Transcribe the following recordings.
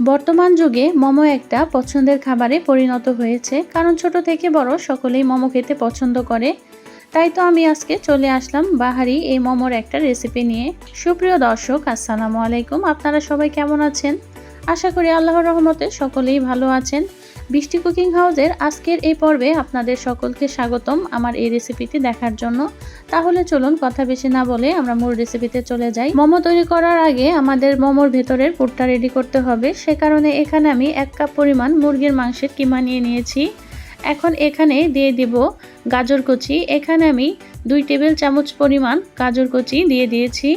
বর্তমান যুগে মোমো একটা পছন্দের খাবারে পরিণত হয়েছে, কারণ ছোট থেকে বড় সকলেই মোমো খেতে পছন্দ করে। তাই তো আমি আজকে চলে আসলাম বাহারি এই মোমোর একটা রেসিপি নিয়ে। সুপ্রিয় দর্শক, আসসালামু আলাইকুম। আপনারা সবাই কেমন আছেন? আশা করি আল্লাহর রহমতে সকলেই ভালো আছেন। বৃষ্টি কুকিং হাউসের আজকের এই পর্বে আপনাদের সকলকে স্বাগতম আমার এই রেসিপিটি দেখার জন্য। তাহলে চলুন কথা বেশি না বলে আমরা মূল রেসিপিতে চলে যাই। মোমো তৈরি করার আগে আমাদের মোমোর ভেতরের পুরটা রেডি করতে হবে। সে কারণে এখানে আমি এক কাপ পরিমাণ মুরগির মাংসের কিমা নিয়ে নিয়েছি। এখন এখানে দিয়ে দিব গাজর কুচি। এখানে আমি দুই টেবিল চামচ পরিমাণ গাজর কুচি দিয়ে দিয়েছি।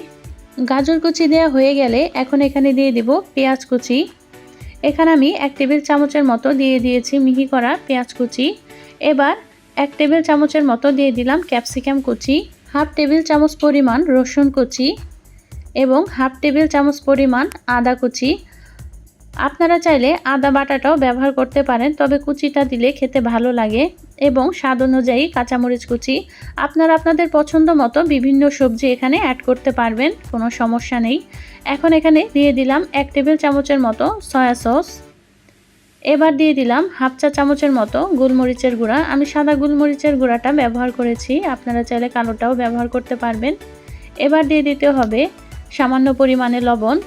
গাজর কুচি দেওয়া হয়ে গেলে এখন এখানে দিয়ে দিব পেঁয়াজ কুচি। এখানে আমি এক টেবিল চামচের মতো দিয়ে দিয়েছি মিহি করা পেঁয়াজ কুচি। এবার এক টেবিল চামচের মতো দিয়ে দিলাম ক্যাপসিকাম কুচি, হাফ টেবিল চামচ পরিমাণ রসুন কুচি এবং হাফ টেবিল চামচ পরিমাণ আদা কুচি আপনারা চাইলে আদা বাটাটাও ব্যবহার করতে পারেন, তবে কুচিটা দিলে খেতে ভালো লাগে এবং স্বাদ অনুযায়ী কাঁচামরিচ কুচি। আপনারা আপনাদের পছন্দ মতো বিভিন্ন সবজি এখানে অ্যাড করতে পারবেন, কোনো সমস্যা নেই। এখন এখানে দিয়ে দিলাম এক টেবিল চামচের মতো সয়া সস এবার দিয়ে দিলাম হাফ চা চামচের মতো গোলমরিচের গুঁড়া। আমি সাদা গোলমরিচের গুঁড়াটা ব্যবহার করেছি, আপনারা চাইলে কালোটাও ব্যবহার করতে পারবেন। এবার দিয়ে দিতে হবে সামান্য পরিমাণে লবণ।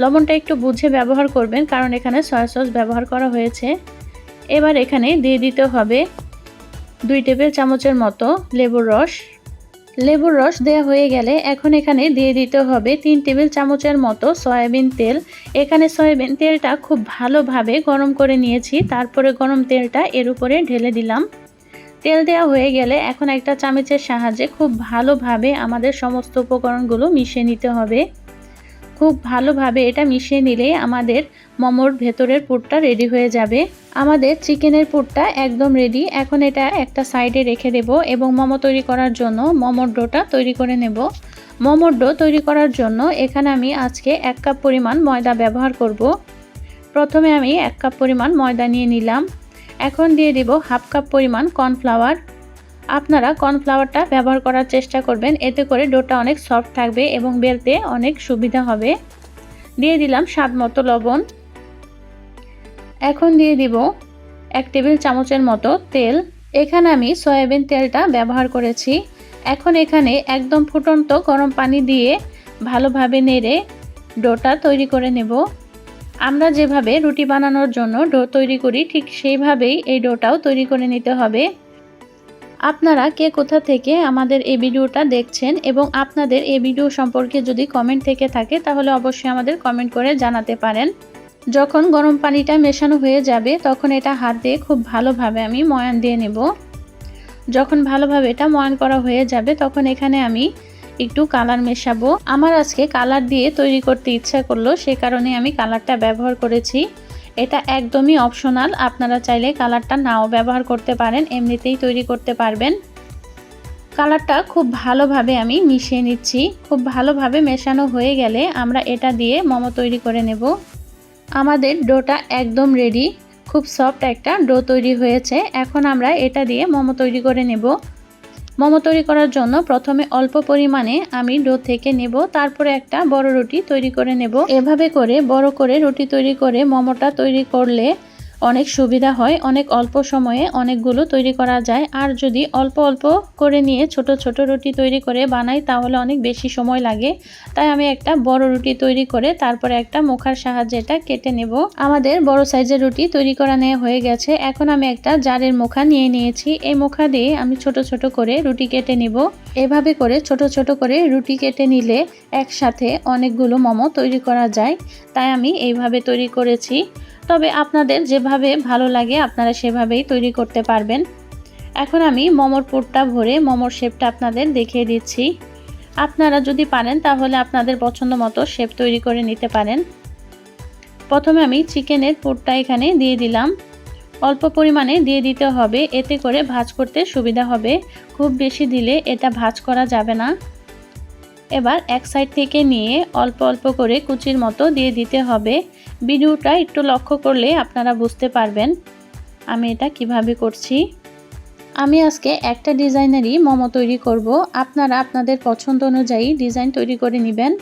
লবণটা একটু বুঝে ব্যবহার করবেন, কারণ এখানে সয়া সস ব্যবহার করা হয়েছে। এবার এখানে দিয়ে দিতে হবে দুই টেবিল চামচের মতো লেবুর রস। লেবুর রস দেওয়া হয়ে গেলে এখন এখানে দিয়ে দিতে হবে তিন টেবিল চামচের মতো সয়াবিন তেল। এখানে সয়াবিন তেলটা খুব ভালোভাবে গরম করে নিয়েছি, তারপরে গরম তেলটা এর উপরে ঢেলে দিলাম। তেল দেওয়া হয়ে গেলে এখন একটা চামচের সাহায্যে খুব ভালোভাবে আমাদের সমস্ত উপকরণগুলো মিশিয়ে নিতে হবে। খুব ভালোভাবে এটা মিশিয়ে নিলে আমাদের মোমোর ভেতরের পুরটা রেডি হয়ে যাবে। আমাদের চিকেনের পুরটা একদম রেডি এখন এটা একটা সাইডে রেখে দেব এবং মোমো তৈরি করার জন্য মোমোর ডোটা তৈরি করে নেব। মোমোর ডো তৈরি করার জন্য এখানে আমি আজকে এক কাপ পরিমাণ ময়দা ব্যবহার করব। প্রথমে আমি এক কাপ পরিমাণ ময়দা নিয়ে নিলাম। এখন দিয়ে দিব হাফ কাপ পরিমাণ কর্নফ্লাওয়ার। আপনারা কর্নফ্লাওয়ারটা ব্যবহার করার চেষ্টা করবেন। এতে করে ডোটা অনেক সফট থাকবে এবং বেলতে অনেক সুবিধা হবে। দিয়ে দিলাম স্বাদ মতো লবণ। এখন দিয়ে দিব এক টেবিল চামচের মতো তেল। এখানে আমি সয়াবিন তেলটা ব্যবহার করেছি। এখন এখানে একদম ফুটন্ত গরম পানি দিয়ে ভালোভাবে নেড়ে ডোটা তৈরি করে নেব। আমরা যেভাবে রুটি বানানোর জন্য ডো তৈরি করি, ঠিক সেইভাবেই এই ডোটাও তৈরি করে নিতে হবে। আপনারা কে কোথা থেকে আমাদের এই ভিডিওটা দেখছেন এবং আপনাদের এই ভিডিও সম্পর্কে যদি কমেন্ট থেকে থাকে, তাহলে অবশ্যই আমাদের কমেন্ট করে জানাতে পারেন। যখন গরম পানিটা মেশানো হয়ে যাবে, তখন এটা হাত দিয়ে খুব ভালোভাবে আমি ময়ান দিয়ে নেব। যখন ভালোভাবে এটা ময়ান করা হয়ে যাবে, তখন এখানে আমি একটু কালার মেশাবো। আমার আজকে কালার দিয়ে তৈরি করতে ইচ্ছা করল, সে কারণে আমি কালারটা ব্যবহার করেছি। এটা একদমই অপশনাল আপনারা চাইলে কালারটা নাও ব্যবহার করতে পারেন, এমনিতেই তৈরি করতে পারবেন। কালারটা খুব ভালোভাবে আমি মিশিয়ে নিচ্ছি। খুব ভালোভাবে মেশানো হয়ে গেলে আমরা এটা দিয়ে মোমো তৈরি করে নেব। আমাদের ডোটা একদম রেডি খুব সফট একটা ডো তৈরি হয়েছে। এখন আমরা এটা দিয়ে মোমো তৈরি করে নেব। মোমো তৈরি করার জন্য প্রথমে অল্প পরিমাণে আমি ডো থেকে নেব, তারপরে একটা বড় রুটি তৈরি করে নেব। এভাবে করে বড় করে রুটি তৈরি করে মোমোটা তৈরি করলে অনেক সুবিধা হয়, অনেক অল্প সময়ে অনেকগুলো তৈরি করা যায়। আর যদি অল্প অল্প করে নিয়ে ছোট ছোট রুটি তৈরি করে বানাই, তাহলে অনেক বেশি সময় লাগে। তাই আমি একটা বড় রুটি তৈরি করে তারপরে একটা মুখার সাহায্যে এটা কেটে নেব। আমাদের বড় সাইজের রুটি তৈরি করা নেওয়া হয়ে গেছে। এখন আমি একটা জারের মুখা নিয়ে নিয়েছি। এই মুখা দিয়ে আমি ছোট ছোট করে রুটি কেটে নিব। এভাবে করে ছোট ছোট করে রুটি কেটে নিলে একসাথে অনেকগুলো মোমো তৈরি করা যায়। তাই আমি এইভাবে তৈরি করেছি। তবে আপনাদের যেভাবে ভালো লাগে, আপনারা সেভাবেই তৈরি করতে পারবেন। এখন আমি মোমোর পুরটা ভরে মোমোর শেপটা আপনাদের দেখিয়ে দিচ্ছি। আপনারা যদি পারেন তাহলে আপনাদের পছন্দ মতো শেপ তৈরি করে নিতে পারেন। প্রথমে আমি চিকেনের পুরটা এখানে দিয়ে দিলাম। অল্প পরিমাণে দিয়ে দিতে হবে, এতে করে ভাজ করতে সুবিধা হবে। খুব বেশি দিলে এটা ভাজ করা যাবে না। এবার এক সাইড থেকে নিয়ে অল্প অল্প করে কুচির মতো দিয়ে দিতে হবে। ভিডিওটা একটু লক্ষ্য করলে আপনারা বুঝতে পারবেন আমি এটা কীভাবে করছি। আমি আজকে একটা ডিজাইনেরই মোমো তৈরি করব। আপনারা আপনাদের পছন্দ অনুযায়ী ডিজাইন তৈরি করে নেবেন।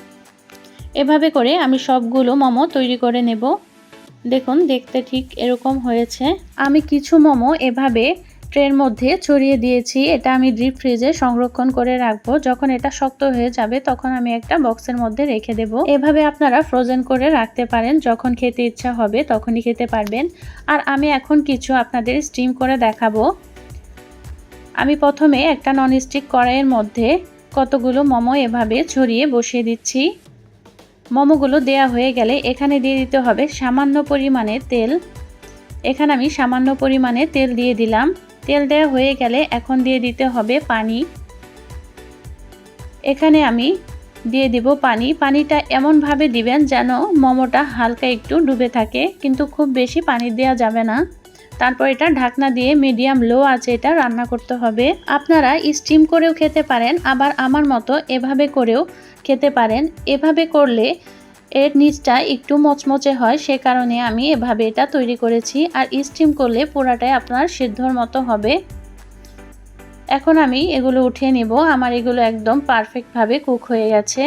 এভাবে করে আমি সবগুলো মোমো তৈরি করে নেব। দেখুন, দেখতে ঠিক এরকম হয়েছে। আমি কিছু মোমো এভাবে ট্রের মধ্যে ছড়িয়ে দিয়েছি। এটা আমি ডিপ ফ্রিজে সংরক্ষণ করে রাখব। যখন এটা শক্ত হয়ে যাবে, তখন আমি একটা বক্সের মধ্যে রেখে দেব। এভাবে আপনারা ফ্রোজেন করে রাখতে পারেন। যখন খেতে ইচ্ছা হবে, তখনই খেতে পারবেন। আর আমি এখন কিছু আপনাদের স্টিম করে দেখাবো। আমি প্রথমে একটা ননস্টিক কড়াইয়ের মধ্যে কতগুলো মোমো এভাবে ছড়িয়ে বসিয়ে দিচ্ছি। মোমোগুলো দেয়া হয়ে গেলে এখানে দিয়ে দিতে হবে সামান্য পরিমাণে তেল। এখানে আমি সামান্য পরিমাণে তেল দিয়ে দিলাম। তেল দেওয়া হয়ে গেলে এখন দিয়ে দিতে হবে পানি। এখানে আমি দিয়ে দিব পানি। পানিটা এমনভাবে দিবেন যেন মোমোটা হালকা একটু ডুবে থাকে, কিন্তু খুব বেশি পানি দেওয়া যাবে না। তারপর এটা ঢাকনা দিয়ে মিডিয়াম লো আছে এটা রান্না করতে হবে। আপনারা স্টিম করেও খেতে পারেন, আবার আমার মতো এভাবে করেও খেতে পারেন। এভাবে করলে এর নিচটা একটু মচমচে হয়, সে কারণে আমি এভাবে এটা তৈরি করেছি। আর স্টিম করলে পোড়াটাই আপনার সিদ্ধর মতো হবে। এখন আমি এগুলো উঠিয়ে নেব। আমার এগুলো একদম পারফেক্টভাবে কুক হয়ে গেছে।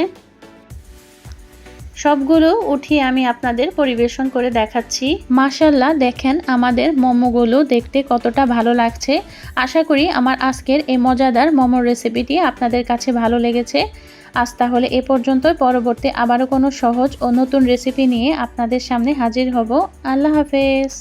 সবগুলো উঠিয়ে আমি আপনাদের পরিবেশন করে দেখাচ্ছি। মাশাল্লাহ দেখেন আমাদের মোমোগুলো দেখতে কতটা ভালো লাগছে। আশা করি আমার আজকের এই মজাদার মোমোর রেসিপিটি আপনাদের কাছে ভালো লেগেছে। আজ তাহলে এ পর্যন্তই। পরবর্তী আবারও কোনো সহজ ও নতুন রেসিপি নিয়ে আপনাদের সামনে হাজির হব। আল্লাহ হাফেজ।